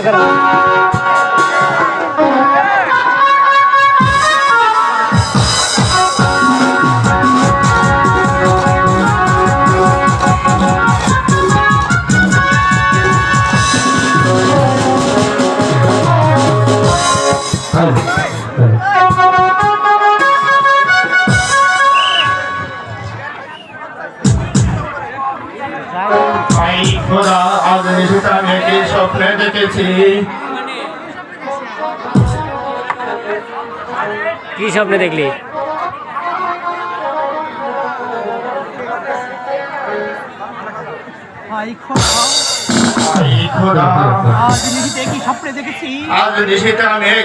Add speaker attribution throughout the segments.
Speaker 1: আমার দরকার কি স্বপ্নে দেখলি?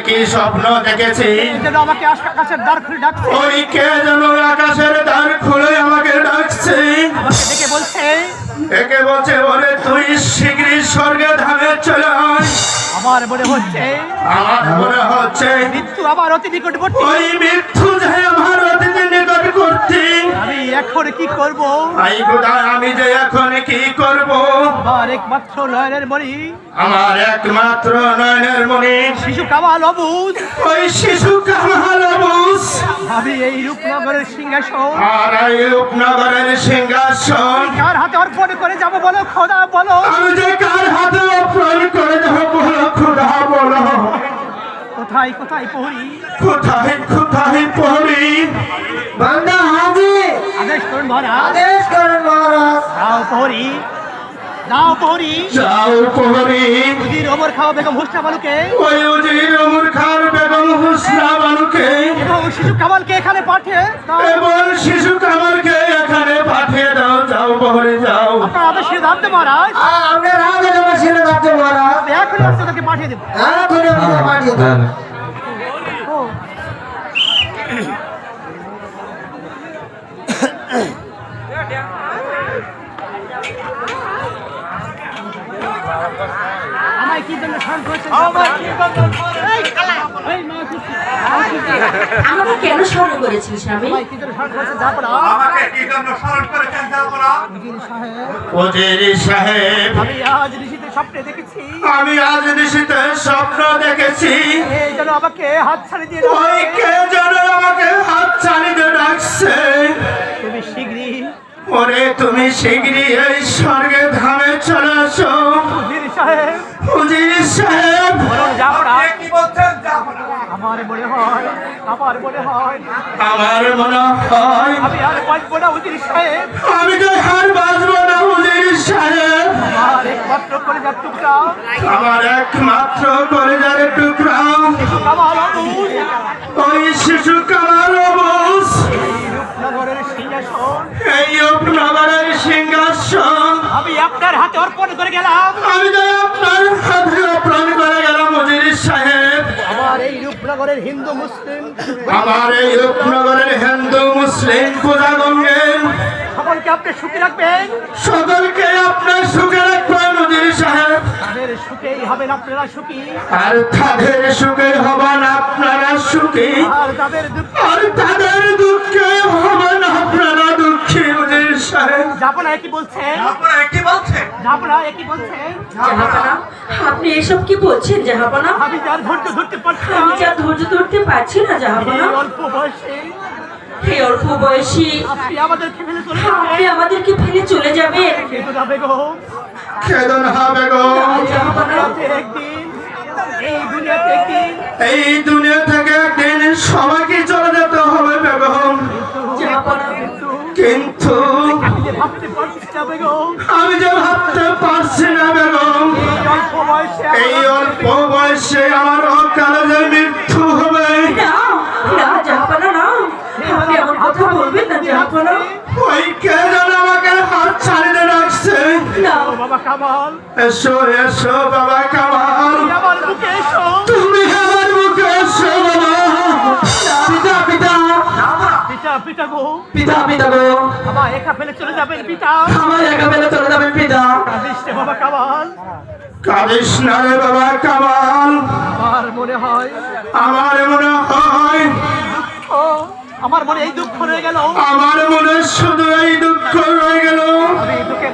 Speaker 2: কি যেন আকাশের
Speaker 3: আমাকে ডাকছে?
Speaker 2: ডেকে বলছে
Speaker 3: বলছে ওরে তুই শীঘ্রই স্বর্গে ধামে চলে আয়।
Speaker 2: আমার মনে হচ্ছে
Speaker 3: আমার মনে হচ্ছে
Speaker 2: মৃত্যু আমার অতি নিকটবর্তী।
Speaker 3: মৃত্যু যে আমার অতীতে করছি
Speaker 2: আমি এখন কি করব?
Speaker 3: এই খোদা আমি যে এখন কি করব?
Speaker 2: আমার একমাত্র নয়নের মণি।
Speaker 3: আমার একমাত্র নয়নের মনি
Speaker 2: শিশু কামাল অবুজ।
Speaker 3: ওই শিশু কামাল বুস
Speaker 2: আমি এই রূপনগরের সিংহাসন।
Speaker 3: আর এই উপনগরের সিংহাসন।
Speaker 2: কার হাতে অর্পণ করে যাব বলো খোদা বলো।
Speaker 3: আমি যে কার হাতে অর্পণ করে দেবো বলো খুদা বলো।
Speaker 2: কোথায় কোথায় পড়ি
Speaker 3: কোথায় কোথায়
Speaker 4: বান্দা হাজির
Speaker 2: আদেশ করুন মহারাজ।
Speaker 4: আদেশ করেন মহারাজ।
Speaker 2: যাও পড়ি যাও পড়ি
Speaker 3: যাও পড়ি
Speaker 2: উজির ওমর খাওয়া বেগম হুসনা বালুকে
Speaker 3: ওই উজির অমর খান বেগম হুসনা বানুকে।
Speaker 2: এবং শিশু কামালকে এখানে পাঠিয়ে দাও।
Speaker 3: এবং শিশু কামালকে এখানে পাঠিয়ে দাও। যাও পড়ে যাও।
Speaker 2: আপনার আদেশে দামতে মহারাজ।
Speaker 4: আমরা রাজা জমা ছিল যাচ্ছে মহারাজ।
Speaker 2: আমি এখন তাদেরকে পাঠিয়ে দেবো।
Speaker 4: এখনই আমরা পাঠিয়ে দেন
Speaker 2: ও আমায় কি জন্য স্মরণ করেছেন এই, এই, মা, কুস্তি।
Speaker 5: আমাকে কেন স্মরণ করেছিস স্বামী?
Speaker 2: আমায় কি জন্য স্মরণ করেছেন যা পড়া
Speaker 3: আমাকে কি জন্য স্মরণ করেছেন যাবরা
Speaker 2: উজির সাহেব
Speaker 3: ওজির সাহেব
Speaker 2: আমি আজ ঋষিতে স্বপ্নে দেখেছি।
Speaker 3: আমি আজ নিশিতে স্বপ্ন দেখেছি।
Speaker 2: এই যেন আমাকে হাত ছাড়ি দিয়ে
Speaker 3: ওই। কে যেন আমাকে হাত চালিয়ে ডাকছে?
Speaker 2: তুমি শীঘ্রই
Speaker 3: ওরে তুমি শীঘ্রই এই
Speaker 2: মনে হয় আমার মনে হয়।
Speaker 3: আমার মনে হয়।
Speaker 2: আমি আর বাঁচবো না উজির সাহেব।
Speaker 3: আমি তো হার বাঁচবো না উজির সাহেব।
Speaker 2: আমার একমাত্র করে যার টুকরা।
Speaker 3: আমার একমাত্র কলেজার টুকরা।
Speaker 2: কামাল অবুজ।
Speaker 3: ওই শিশু অবস
Speaker 2: রূপনগরের সিংহাসন।
Speaker 3: এই উপনগরের সিংহাসন।
Speaker 2: আমি আপনার হাতে অর্পণ করে গেলাম।
Speaker 3: আমি তো
Speaker 2: এই রূপনগরের হিন্দু মুসলিম।
Speaker 3: আমার এই উপনগরের হিন্দু মুসলিম পূজা গঙ্গের
Speaker 2: সকলকে আপনি সুখী রাখবেন।
Speaker 3: সকলকে আপনার সুখে রাখবেন নজির সাহেব।
Speaker 2: তাদের সুখেই হবেন আপনারা সুখী।
Speaker 3: আর তাদের সুখে হবেন আপনারা সুখী।
Speaker 2: আর তাদের দুঃখ
Speaker 3: আর
Speaker 2: কি বলছেন
Speaker 3: কি বলছেন
Speaker 2: বলছেন
Speaker 5: আপনি এসব কি বলছেন জাহাপনা
Speaker 2: আমি যার ধৈর্য ধরতে পারছি না।
Speaker 5: আমি যা ধৈর্য ধরতে পারছি না জাহাপনা
Speaker 2: অল্প বয়সে।
Speaker 5: এই অল্প বয়সী।
Speaker 2: আপনি আমাদেরকে ফেলে চলে
Speaker 5: আপনি
Speaker 2: যাবেন
Speaker 5: আমাদেরকে ফেলে চলে যাবেন।
Speaker 2: কিন্তু বেগম
Speaker 3: খেদন হবে গো।
Speaker 2: একদিন এই দুনিয়াতে একদিন।
Speaker 3: এই দুনিয়া থেকে একদিন সবাইকে চলে যেতে হবে বেগম
Speaker 2: কিন্তু আমি যে ভাবতে পারছি না বেগম এই অল্প বয়সে
Speaker 3: আমার অকালে যে মৃত্যু হবে।
Speaker 5: না না জাহাপনা না আপনি এমন কথা বলবেন না জাহাপনা
Speaker 3: ওই কে যেন আমাকে হাত ছাড়িয়ে রাখছে?
Speaker 5: না।
Speaker 2: বাবা
Speaker 3: এসো এসো বাবা কামাল।
Speaker 2: তুমি
Speaker 3: পিতা পিতা
Speaker 2: গো
Speaker 4: পিতা পিতা গো
Speaker 2: আমার একা ফেলে চলে যাবেন পিতা।
Speaker 4: আমার একা বেলা চলে যাবেন পিতা।
Speaker 2: কাঁদিস বাবা কামাল।
Speaker 3: কাঁদিস না রে বাবা কামাল।
Speaker 2: আমার মনে হয়
Speaker 3: আমার মনে হয়
Speaker 2: ও আমার মনে এই দুঃখ রয়ে গেল।
Speaker 3: আমার মনে শুধু এই দুঃখ রয়ে গেল।